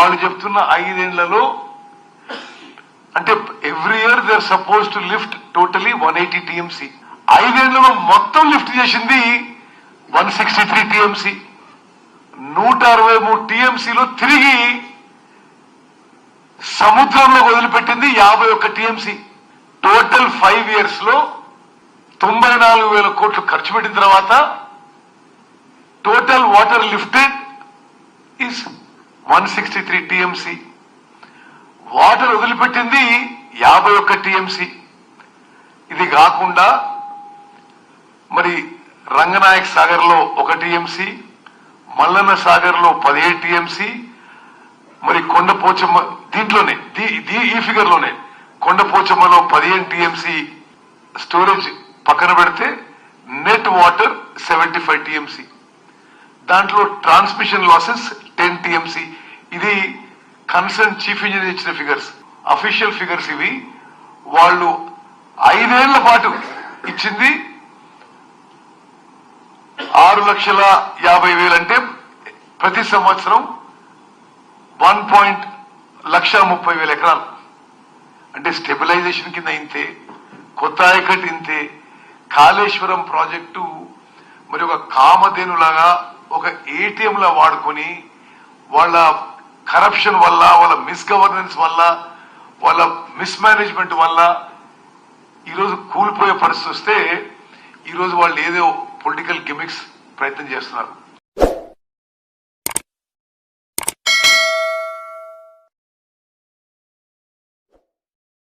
వాళ్ళు చెప్తున్న ఐదేళ్ళలో అంటే every year they are suppose to lift totally one eighty TMC ఐదేళ్ళలో మొత్తం లిఫ్ట్ చేసింది వన్ సిక్స్టీ త్రీ టీఎంసీ నూట అరవై మూడు టీఎంసీలో తిరిగి సముద్రంలో వదిలిపెట్టింది యాభై ఒక్క టీఎంసీ టోటల్ ఫైవ్ ఇయర్స్లో తొంభై నాలుగు వేల కోట్లు ఖర్చు పెట్టిన తర్వాత total water lifted is one sixty three TMC. Water వదిలిపెట్టింది యాభై ఒక్క టీఎంసీ. ఇది కాకుండా మరి రంగనాయక్ సాగర్లో ఒక టీఎంసీ మల్లన్న సాగర్లో పదిహేడు టీఎంసీ మరి కొండపోచమ్మ దీంట్లోనే ఈ ఫిగర్లోనే కొండపోచమ్మలో పదిహేను టీఎంసీ స్టోరేజ్ పక్కన పెడితే net water seventy five TMC. దాంట్లో ట్రాన్స్మిషన్ లాసెస్ టెన్ టీఎంసీ. ఇది కన్సర్న్ చీఫ్ ఇంజనీర్ ఇచ్చిన ఫిగర్స్. అఫీషియల్ ఫిగర్స్ ఇవి. వాళ్ళు ఐదేళ్ళ పాటు ఇచ్చింది ఆరు లక్షల యాభై వేలంటే ప్రతి సంవత్సరం వన్ పాయింట్ లక్ష ముప్పై వేల ఎకరాలు. అంటే స్టెబిలైజేషన్ కింద ఇంతే కొత్త ఆయకట్ ఇంతే. కాళేశ్వరం ప్రాజెక్టు మరి ఒక కామధేనులాగా ఒక ఏటీఎం లా వాడుకొని వాళ్ళ కరప్షన్ వల్ల వాళ్ళ మిస్గవర్నెన్స్ వల్ల వాళ్ళ మిస్మేనేజ్మెంట్ వల్ల ఈరోజు కూలిపోయే పరిస్థితి వస్తే ఈరోజు వాళ్ళు ఏదో పొలిటికల్ గిమిక్స్ ప్రయత్నం చేస్తున్నారు.